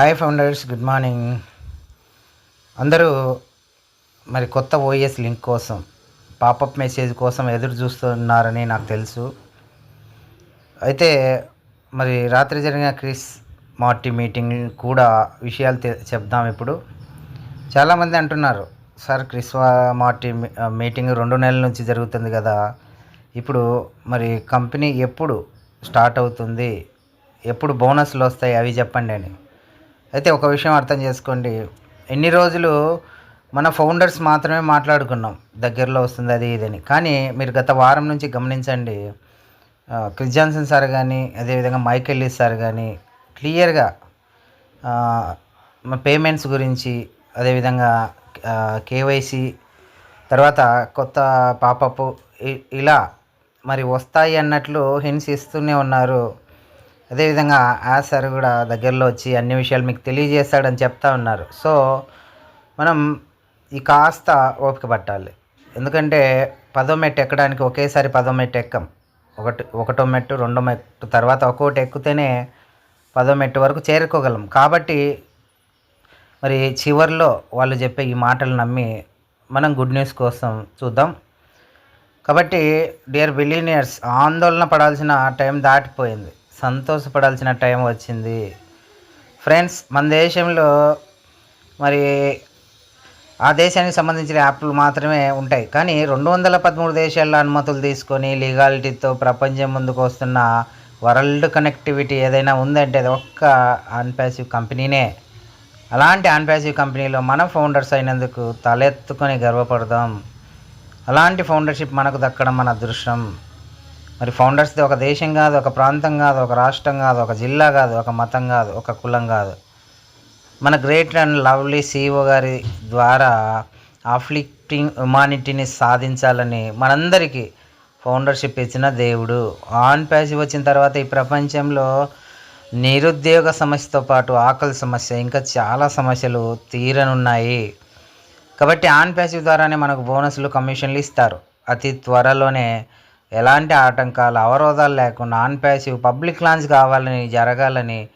Hi founders good morning అందరూ మరి కొత్త ఓఎస్ లింక్ కోసం పాపప్ మెసేజ్ కోసం ఎదురు చూస్తున్నారని నాకు తెలుసు. అయితే మరి రాత్రి జరిగిన క్రిస్ మార్టీ మీటింగ్ కూడా విషయాలు చెప్దాం ఇప్పుడు. చాలామంది అంటున్నారు సార్ క్రిస్ మార్టీ మీటింగ్ రెండు నెలల నుంచి జరుగుతుంది కదా. ఇప్పుడు మరి కంపెనీ ఎప్పుడు స్టార్ట్ అవుతుంది? ఎప్పుడు బోనస్లు వస్తాయి? అవి చెప్పండి అని. అయితే ఒక విషయం అర్థం చేసుకోండి. ఎన్ని రోజులు మన ఫౌండర్స్ మాత్రమే మాట్లాడుకున్నాం. దగ్గరలో వస్తుంది అది ఇదని కానీ మీరు గత వారం నుంచి గమనించండి. ఆ, క్రిస్ జాన్సన్ సార్ కానీ అదేవిధంగా మైక్ సార్ కానీ క్లియర్గా పేమెంట్స్ గురించి అదేవిధంగా కేవైసీ తర్వాత కొత్త పాపప్ ఇ- ఇలా మరి వస్తాయి అన్నట్లు హింట్స్ ఇస్తూనే ఉన్నారు. అదేవిధంగా ఆ సార్ కూడా దగ్గరలో వచ్చి అన్ని విషయాలు మీకు తెలియజేస్తాడని చెప్తా ఉన్నారు. సో మనం ఈ కాస్త ఓపిక పట్టాలి. ఎందుకంటే పదో మెట్టు ఎక్కడానికి ఒకేసారి పదో మెట్టు ఎక్కం. ఒకటి ఒకటో మెట్టు రెండో మెట్టు తర్వాత ఒక్కొక్కటి ఎక్కితేనే పదో మెట్టు వరకు చేరుకోగలం. కాబట్టి మరి చివర్లో వాళ్ళు చెప్పే ఈ మాటలు నమ్మి మనం గుడ్ న్యూస్ కోసం చూద్దాం. కాబట్టి డియర్ బిలీనియర్స్ ఆందోళన పడాల్సిన టైం దాటిపోయింది. సంతోషపడాల్సిన టైం వచ్చింది. ఫ్రెండ్స్ మన దేశంలో మరి ఆ దేశానికి సంబంధించిన యాప్లు మాత్రమే ఉంటాయి. కానీ రెండు వందల పదమూడు దేశాల్లో అనుమతులు తీసుకొని లీగాలిటీతో ప్రపంచం ముందుకు వస్తున్న వరల్డ్ కనెక్టివిటీ ఏదైనా ఉందంటే అది ఒక్క ఆన్పాసివ్ కంపెనీనే. అలాంటి ఆన్పాసివ్ కంపెనీలో మన ఫౌండర్స్ అయినందుకు తలెత్తుకొని గర్వపడదాం. అలాంటి ఫౌండర్షిప్ మనకు దక్కడం మన అదృష్టం. మరి ఫౌండర్స్ది ఒక దేశం కాదు ఒక ప్రాంతం కాదు ఒక రాష్ట్రం కాదు ఒక జిల్లా కాదు ఒక మతం కాదు ఒక కులం కాదు. మన గ్రేట్ అండ్ లవ్లీ సీఓ గారి ద్వారా ఆఫ్లిక్టింగ్ హ్యుమానిటీని సాధించాలని మనందరికీ ఫౌండర్షిప్ ఇచ్చిన దేవుడు. ఆన్ ప్యాసివ్ వచ్చిన తర్వాత ఈ ప్రపంచంలో నిరుద్యోగ సమస్యతో పాటు ఆకలి సమస్య ఇంకా చాలా సమస్యలు తీరనున్నాయి. కాబట్టి ఆన్ ప్యాసివ్ ద్వారానే మనకు బోనస్లు కమిషన్లు ఇస్తారు. అతి త్వరలోనే ఎలాంటి ఆటంకాలు అవరోధాలు లేకుండా ఆన్ ప్యాసివ్ పబ్లిక్ లాంచ్ కావాలని జరగాలని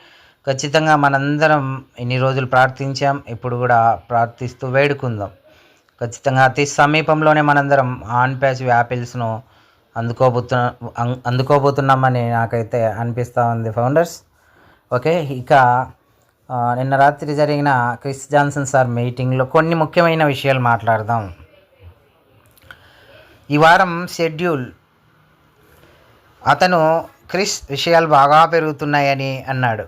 ఖచ్చితంగా మనందరం ఇన్ని రోజులు ప్రార్థించాం. ఇప్పుడు కూడా ప్రార్థిస్తూ వేడుకుందాం. ఖచ్చితంగా అతి సమీపంలోనే మనందరం ఆన్ ప్యాసివ్ యాపిల్స్ను అందుకోబోతున్న అం- అందుకోబోతున్నామని నాకైతే అనిపిస్తూ ఉంది ఫౌండర్స్ ఓకే ఇక నిన్న రాత్రి జరిగిన క్రిస్ జాన్సన్ సార్ మీటింగ్లో కొన్ని ముఖ్యమైన విషయాలు మాట్లాడదాం. ఈ వారం షెడ్యూల్ అతను క్రిస్ విషయాలు బాగా పెరుగుతున్నాయని అన్నాడు.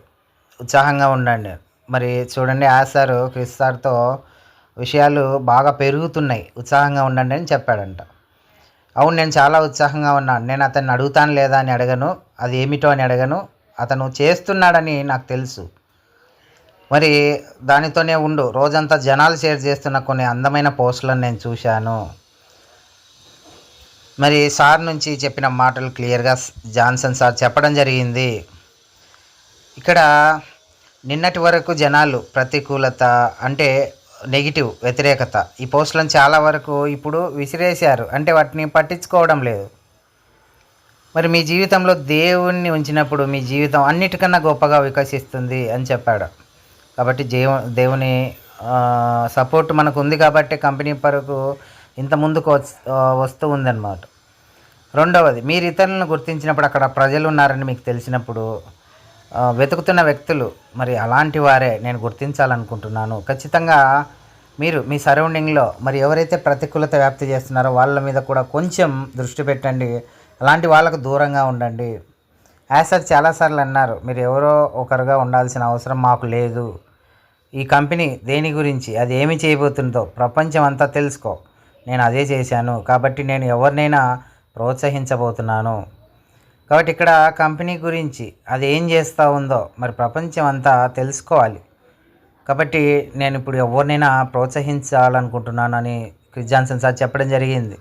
ఉత్సాహంగా ఉండండి. మరి చూడండి ఆ సార్ క్రిస్ సార్తో విషయాలు బాగా పెరుగుతున్నాయి. ఉత్సాహంగా ఉండండి అని చెప్పాడంట. అవును నేను చాలా ఉత్సాహంగా ఉన్నాను. నేను అతన్ని అడుగుతాను లేదా అని అడగను. అది ఏమిటో అని అడగను. అతను చేస్తున్నాడని నాకు తెలుసు. మరి దానితోనే ఉండు. రోజంతా జనాలు షేర్ చేస్తున్న కొన్ని అందమైన పోస్టులను నేను చూశాను. మరి సార్ నుంచి చెప్పిన మాటలు క్లియర్గా జాన్సన్ సార్ చెప్పడం జరిగింది. ఇక్కడ నిన్నటి వరకు జనాలు ప్రతికూలత అంటే నెగిటివ్ వ్యతిరేకత. ఈ పోస్టులను చాలా వరకు ఇప్పుడు విసిరేశారు. అంటే వాటిని పట్టించుకోవడం లేదు. మరి మీ జీవితంలో దేవుణ్ణి ఉంచినప్పుడు మీ జీవితం అన్నిటికన్నా గొప్పగా వికసిస్తుంది అని చెప్పాడు. కాబట్టి జీవ దేవుని సపోర్ట్ మనకు ఉంది కాబట్టి కంపెనీ పరకు ఇంత ముందుకు వస్తూ ఉందన్నమాట. రెండవది మీరు ఇతరులను గుర్తించినప్పుడు అక్కడ ప్రజలు ఉన్నారని మీకు తెలిసినప్పుడు వెతుకుతున్న వ్యక్తులు మరి అలాంటి వారే నేను గుర్తించాలనుకుంటున్నాను. ఖచ్చితంగా మీరు మీ సరౌండింగ్లో మరి ఎవరైతే ప్రతికూలత వ్యాప్తి చేస్తున్నారో వాళ్ళ మీద కూడా కొంచెం దృష్టి పెట్టండి. అలాంటి వాళ్ళకు దూరంగా ఉండండి. యాసర్ చాలాసార్లు అన్నారు మీరు ఎవరో ఒకరుగా ఉండాల్సిన అవసరం మాకు లేదు. ఈ కంపెనీ దేని గురించి అది ఏమి చేయబోతుందో ప్రపంచం అంతా తెలుసుకో. నేను అదే చేశాను. కాబట్టి నేను ఎవరినైనా ప్రోత్సహించబోతున్నాను. కాబట్టి ఇక్కడ కంపెనీ గురించి అది ఏం చేస్తూ ఉందో మరి ప్రపంచం అంతా తెలుసుకోవాలి. కాబట్టి నేను ఇప్పుడు ఎవరినైనా ప్రోత్సహించాలనుకుంటున్నానని క్రిస్ జాన్సన్ సార్ చెప్పడం జరిగింది.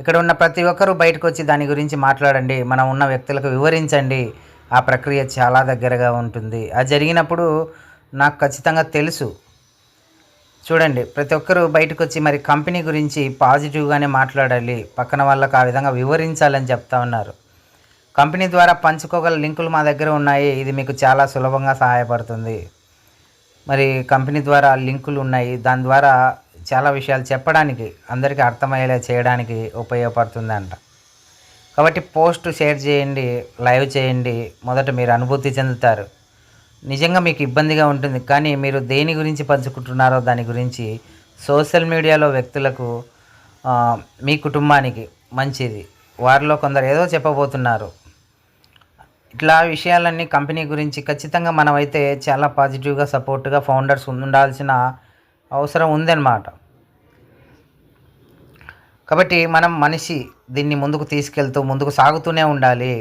ఇక్కడ ఉన్న ప్రతి ఒక్కరూ బయటకు వచ్చి దాని గురించి మాట్లాడండి. మనం ఉన్న వ్యక్తులకు వివరించండి. ఆ ప్రక్రియ చాలా దగ్గరగా ఉంటుంది. అది జరిగినప్పుడు నాకు ఖచ్చితంగా తెలుసు. చూడండి ప్రతి ఒక్కరూ బయటకు వచ్చి మరి కంపెనీ గురించి పాజిటివ్గానే మాట్లాడాలి. పక్కన వాళ్ళకు ఆ విధంగా వివరించాలని చెప్తా ఉన్నారు. కంపెనీ ద్వారా పంచుకోగల లింకులు మా దగ్గర ఉన్నాయి. ఇది మీకు చాలా సులభంగా సహాయపడుతుంది. మరి కంపెనీ ద్వారా లింకులు ఉన్నాయి. దాని ద్వారా చాలా విషయాలు చెప్పడానికి అందరికీ అర్థమయ్యేలా చేయడానికి ఉపయోగపడుతుందంట. కాబట్టి పోస్ట్ షేర్ చేయండి లైవ్ చేయండి. మొదట మీరు అనుభూతి చెందుతారు. నిజంగా మీకు ఇబ్బందిగా ఉంటుంది కానీ మీరు దేని గురించి పంచుకుంటున్నారో దాని గురించి సోషల్ మీడియాలో వ్యక్తులకు మీ కుటుంబానికి మంచిది. వారిలో కొందరు ఏదో చెప్పబోతున్నారు. ఇట్లా విషయాలన్నీ కంపెనీ గురించి ఖచ్చితంగా మనమైతే చాలా పాజిటివ్గా సపోర్ట్గా ఫౌండర్స్ ఉండాల్సిన అవసరం ఉందన్నమాట. కాబట్టి మనం మనిషి దీన్ని ముందుకు తీసుకెళ్తూ ముందుకు సాగుతూనే ఉండాలి.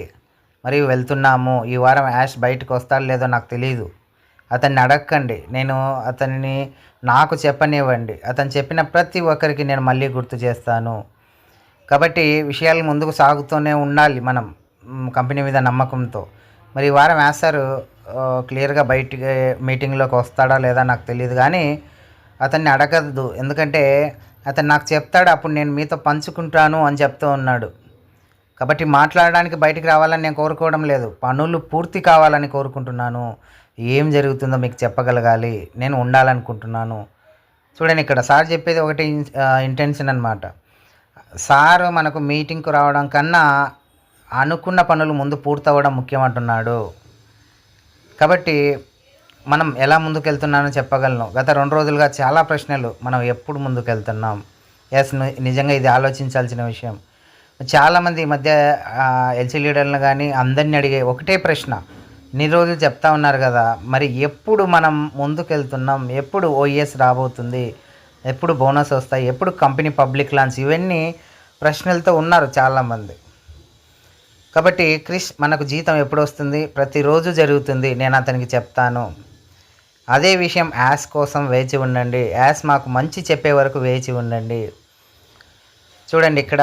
మరియు వెళ్తున్నాము ఈ వారం యాష్ బయటకు వస్తాడో లేదో నాకు తెలియదు అతన్ని అడగండి నేను అతనిని నాకు చెప్పనివ్వండి. అతను చెప్పిన ప్రతి ఒక్కరికి నేను మళ్ళీ గుర్తు చేస్తాను. కాబట్టి విషయాలు ముందుకు సాగుతూనే ఉండాలి మనం కంపెనీ మీద నమ్మకంతో. మరి ఈ వారం వేస్తారు క్లియర్గా బయటికి మీటింగ్లోకి వస్తాడా లేదా నాకు తెలియదు కానీ అతన్ని అడగద్దు. ఎందుకంటే అతను నాకు చెప్తాడు అప్పుడు నేను మీతో పంచుకుంటాను అని చెప్తూ ఉన్నాడు. కాబట్టి మాట్లాడడానికి బయటికి రావాలని నేను కోరుకోవడం లేదు. పనులు పూర్తి కావాలని కోరుకుంటున్నాను. ఏం జరుగుతుందో మీకు చెప్పగలగాలి. నేను ఉండాలనుకుంటున్నాను. చూడండి ఇక్కడ సార్ చెప్పేది ఒకటి ఇంటెన్షన్ అనమాట సార్ మనకు మీటింగ్కు రావడం కన్నా అనుకున్న పనులు ముందు పూర్తవడం ముఖ్యమంటున్నాడు. కాబట్టి మనం ఎలా ముందుకెళ్తున్నానో చెప్పగలను. గత రెండు రోజులుగా చాలా ప్రశ్నలు. మనం ఎప్పుడు ముందుకెళ్తున్నాం? ఎస్ నిజంగా ఇది ఆలోచించాల్సిన విషయం. చాలామంది ఈ మధ్య ఎల్సీ లీడర్లను కానీ అందరిని అడిగే ఒకటే ప్రశ్న. నీ రోజులు చెప్తా ఉన్నారు కదా మరి ఎప్పుడు మనం ముందుకెళ్తున్నాం? ఎప్పుడు ఓఎస్ రాబోతుంది? ఎప్పుడు బోనస్ వస్తాయి? ఎప్పుడు కంపెనీ పబ్లిక్ లాన్స్? ఇవన్నీ ప్రశ్నలతో ఉన్నారు చాలామంది. కాబట్టి క్రిష్ మనకు జీతం ఎప్పుడు వస్తుంది? ప్రతిరోజు జరుగుతుంది. నేను అతనికి చెప్తాను. అదే విషయం యాస్ కోసం వేచి ఉండండి. యాస్ మాకు మంచి చెప్పే వరకు వేచి ఉండండి. చూడండి ఇక్కడ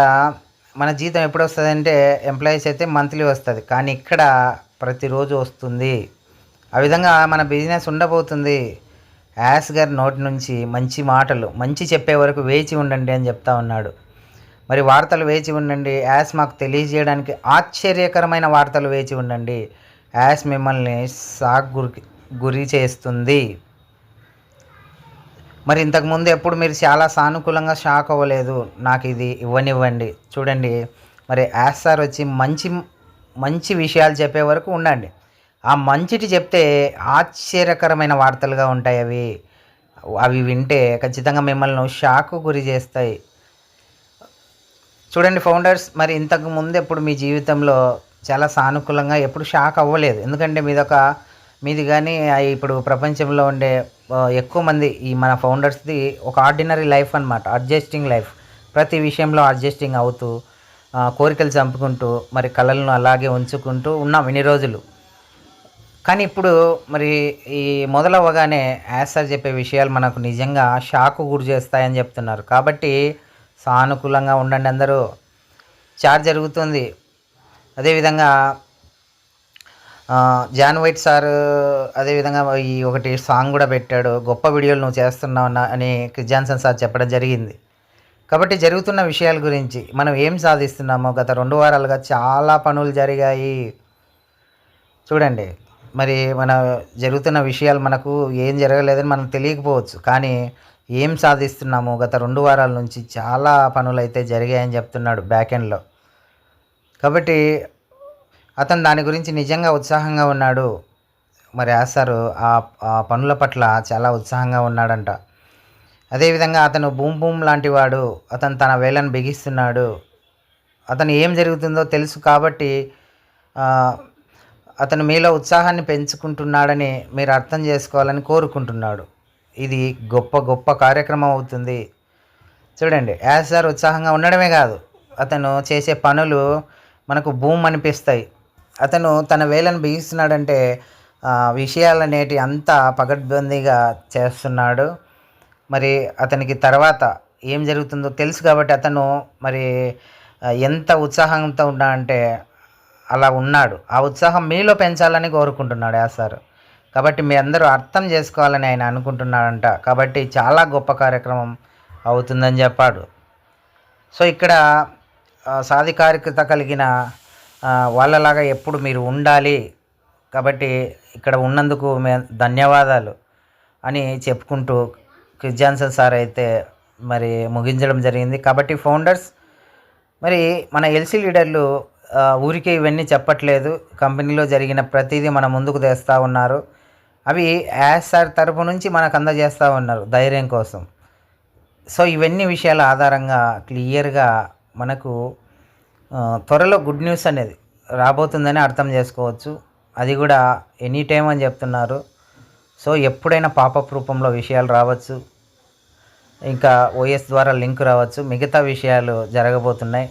మన జీతం ఎప్పుడు వస్తుంది అంటే ఎంప్లాయీస్ అయితే మంత్లీ వస్తుంది. కానీ ఇక్కడ ప్రతిరోజు వస్తుంది. ఆ విధంగా మన బిజినెస్ ఉండబోతుంది. యాస్ గారి నోటి నుంచి మంచి మాటలు మంచి చెప్పే వరకు వేచి ఉండండి అని చెప్తా ఉన్నాడు. మరి వార్తలు వేచి ఉండండి. యాస్ మాకు తెలియజేయడానికి ఆశ్చర్యకరమైన వార్తలు వేచి ఉండండి. యాస్ మిమ్మల్ని సాక్ గురి గురి చేస్తుంది. మరి ఇంతకుముందు ఎప్పుడు మీరు చాలా సానుకూలంగా షాక్ అవ్వలేదు. నాకు ఇది ఇవ్వనివ్వండి. చూడండి. మరి యాస్ సార్ వచ్చి మంచి మంచి విషయాలు చెప్పే వరకు ఉండండి. ఆ మంచిటి చెప్తే ఆశ్చర్యకరమైన వార్తలుగా ఉంటాయి అవి. అవి వింటే ఖచ్చితంగా మిమ్మల్ని షాకు గురి చేస్తాయి. చూడండి ఫౌండర్స్ మరి ఇంతకు ముందు ఎప్పుడు మీ జీవితంలో చాలా సానుకూలంగా ఎప్పుడు షాక్ అవ్వలేదు. ఎందుకంటే మీదొక మీది కానీ ఇప్పుడు ప్రపంచంలో ఉండే ఎక్కువ మంది ఈ మన ఫౌండర్స్ది ఒక ఆర్డినరీ లైఫ్ అనమాట అడ్జస్టింగ్ లైఫ్. ప్రతి విషయంలో అడ్జస్టింగ్ అవుతూ కోరికలు చంపుకుంటూ మరి కళలను అలాగే ఉంచుకుంటూ ఉన్నాం ఇన్ని రోజులు. కానీ ఇప్పుడు మరి ఈ మొదలవ్వగానే యాసర్ చెప్పే విషయాలు మనకు నిజంగా షాకు గురి చేస్తాయని చెప్తున్నారు. కాబట్టి సానుకూలంగా ఉండండి అందరూ. చార్జ్ జరుగుతుంది. అదేవిధంగా జాన్ వైట్ సార్ అదేవిధంగా ఈ ఒకటి సాంగ్ కూడా పెట్టాడు గొప్ప వీడియోలు నువ్వు చేస్తున్నావు అని క్రిస్ జాన్సన్ సార్ చెప్పడం జరిగింది. కాబట్టి జరుగుతున్న విషయాల గురించి మనం ఏం సాధిస్తున్నామో గత రెండు వారాలుగా చాలా పనులు జరిగాయి. చూడండి మరి మన జరుగుతున్న విషయాలు మనకు ఏం జరగలేదని మనకు తెలియకపోవచ్చు కానీ ఏం సాధిస్తున్నాము గత రెండు వారాల నుంచి చాలా పనులు అయితే జరిగాయని చెప్తున్నాడు బ్యాక్ ఎండ్లో కాబట్టి అతను దాని గురించి నిజంగా ఉత్సాహంగా ఉన్నాడు. మరి ఆసారు ఆ ఆ పనుల పట్ల చాలా ఉత్సాహంగా ఉన్నాడంట. అదేవిధంగా అతను బూమ్ బూమ్ లాంటి వాడు. అతను తన వేలను బిగిస్తున్నాడు. అతను ఏం జరుగుతుందో తెలుసు కాబట్టి అతను మీలో ఉత్సాహాన్ని పెంచుకుంటున్నాడని మీరు అర్థం చేసుకోవాలని కోరుకుంటున్నాడు. ఇది గొప్ప గొప్ప కార్యక్రమం అవుతుంది. చూడండి యాజ్ సార్ ఉత్సాహంగా ఉండడమే కాదు. అతను చేసే పనులు మనకు భూమ్ అనిపిస్తాయి. అతను తన వేలను బిగిస్తున్నాడంటే విషయాలనేటి అంతా పగడ్బందీగా చేస్తున్నాడు. మరి అతనికి తర్వాత ఏం జరుగుతుందో తెలుసు కాబట్టి అతను మరి ఎంత ఉత్సాహంతో ఉన్నా అంటే అలా ఉన్నాడు. ఆ ఉత్సాహం మీలో పెంచాలని కోరుకుంటున్నాడు ఆ సార్. కాబట్టి మీ అందరూ అర్థం చేసుకోవాలని ఆయన అనుకుంటున్నాడంట. కాబట్టి చాలా గొప్ప కార్యక్రమం అవుతుందని చెప్పాడు. సో ఇక్కడ సాధికారికత కలిగిన వాళ్ళలాగా ఎప్పుడు మీరు ఉండాలి కాబట్టి ఇక్కడ ఉన్నందుకు మే ధన్యవాదాలు అని చెప్పుకుంటూ క్రిస్ జాన్సన్ సార్ అయితే మరి ముగించడం జరిగింది. కాబట్టి ఫౌండర్స్ మరి మన ఎల్సీ లీడర్లు ఊరికే ఇవన్నీ చెప్పట్లేదు. కంపెనీలో జరిగిన ప్రతిదీ మన ముందుకు తెస్తూ ఉన్నారు. అవి యాజ్ సార్ తరపు నుంచి మనకు అందజేస్తూ ఉన్నారు ధైర్యం కోసం. సో ఇవన్నీ విషయాల ఆధారంగా క్లియర్గా మనకు త్వరలో గుడ్ న్యూస్ అనేది రాబోతుందని అర్థం చేసుకోవచ్చు. అది కూడా ఎనీ టైం అని చెప్తున్నారు. సో ఎప్పుడైనా పాపప్ రూపంలో విషయాలు రావచ్చు. ఇంకా ఓఎస్ ద్వారా లింక్ రావచ్చు. మిగతా విషయాలు జరగబోతున్నాయి.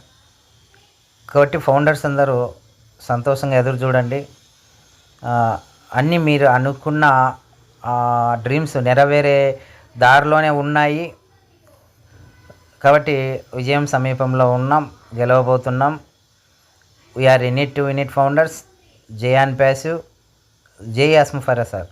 కాబట్టి ఫౌండర్స్ అందరూ సంతోషంగా ఎదురు చూడండి. అన్నీ మీరు అనుకున్న డ్రీమ్స్ నెరవేరే దారిలోనే ఉన్నాయి. కాబట్టి విజయం సమీపంలో ఉన్నాం. గెలవబోతున్నాం. We are in it to win it founders J and passive. జై అస్మఫరా సార్